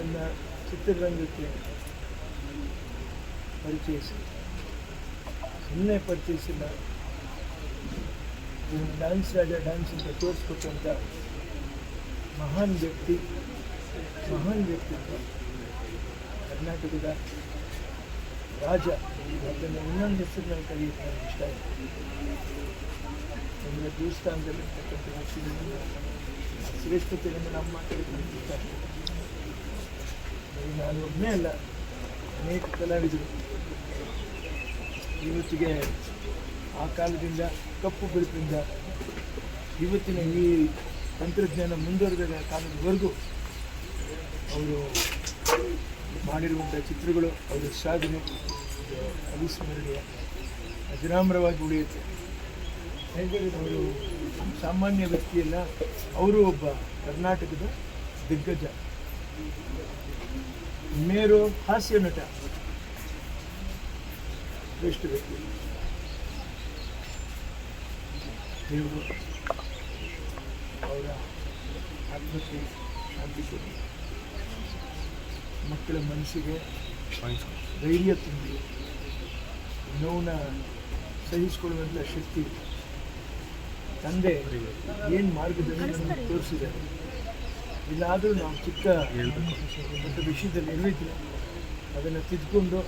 ನನ್ನ ಚಿತ್ರರಂಗಕ್ಕೆ ಪರಿಚಯಿಸಿ. ಸುಮ್ಮನೆ ಪರಿಚಯಿಸಿಲ್ಲ. ಡ್ಯಾನ್ಸ್ ರಾಜ ಡ್ಯಾನ್ಸ್ ಅಂತ ತೋರಿಸ್ಕೊಟ್ಟಂಥ ಮಹಾನ್ ವ್ಯಕ್ತಿ, ಮಹಾನ್ ವ್ಯಕ್ತಿತ್ವ ಕರ್ನಾಟಕದ ರಾಜ. ಅದನ್ನು ಇನ್ನೊಂದು ಹೆಸರಿನಲ್ಲಿ ಕರೆಯುತ್ತೆ, ನನಗೆ ಇಷ್ಟ ಆಯಿತು ನನ್ನ ದೇವಸ್ಥಾನದಲ್ಲಿರ್ತಕ್ಕಂಥ ವ್ಯಕ್ತಿಗಳನ್ನು ಶ್ರೇಷ್ಠತೆಯನ್ನು ನಮ್ಮ ಮಾತಾಡಿದ್ರೆ ನನಗೆ ಇಷ್ಟ ನಾನು ಒಬ್ಬನೇ ಅಲ್ಲ ಅನೇಕ ಕಲಾವಿದರು ಇವತ್ತಿಗೆ ಆ ಕಾಲದಿಂದ ಕಪ್ಪು ಬಿಳುಪಿಂದ ಇವತ್ತಿನ ಈ ತಂತ್ರಜ್ಞಾನ ಮುಂದುವರೆದ ಕಾಲದವರೆಗೂ ಅವರು ಮಾಡಿರುವಂಥ ಚಿತ್ರಗಳು, ಅವರ ಸಾಧನೆ, ಅವಿಸ್ಮರಣೀಯ ಅಜರಾಮರವಾಗಿ ಉಳಿಯುತ್ತೆ. ಅವರು ಸಾಮಾನ್ಯ ವ್ಯಕ್ತಿಯಲ್ಲ, ಅವರು ಒಬ್ಬ ಕರ್ನಾಟಕದ ದಿಗ್ಗಜ. ಮೇರು ಹಾಸ್ಯ ನಟ. ಬೆಸ್ಟ್ ವ್ಯಕ್ತಿ. ದೇವರು ಅವರ ಆತ್ಮಕ್ಕೆ ಶಾಂತಿ ಕೊಡಿ. ಮಕ್ಕಳ ಮನಸ್ಸಿಗೆ ಧೈರ್ಯ ತುಂಬಿ. ನೋವನ್ನ ಸಹಿಸಿಕೊಳ್ಳುವಂಥ ಶಕ್ತಿ ತಂದೆ ಏನು ಮಾರ್ಗದಲ್ಲಿ ತೋರಿಸಿದ್ದಾರೆ? ಇಲ್ಲಾದರೂ ನಾವು ಚಿಕ್ಕ ಒಂದು ವಿಷಯದಲ್ಲಿ ಎಲ್ಲಿದ್ರೆ ಅದನ್ನು ತಿದ್ದುಕೊಂಡು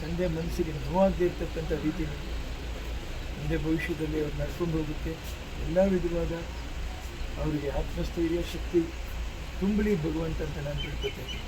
ತಂದೆ ಮನಸ್ಸಿಗೆ ನೋವಾಗದೇ ಇರ್ತಕ್ಕಂಥ ರೀತಿಯಲ್ಲಿ ಮುಂದೆ ಭವಿಷ್ಯದಲ್ಲಿ ಅವ್ರು ನಡ್ಕೊಂಡು ಹೋಗುತ್ತೆ. ಎಲ್ಲ ವಿಧವಾದ ಅವರಿಗೆ ಆತ್ಮಸ್ಥೈರ್ಯ, ಶಕ್ತಿ, ತುಂಬಲಿ ಭಗವಂತ ಅಂತ ನಾನು ತಿಳ್ಕೊತೇನೆ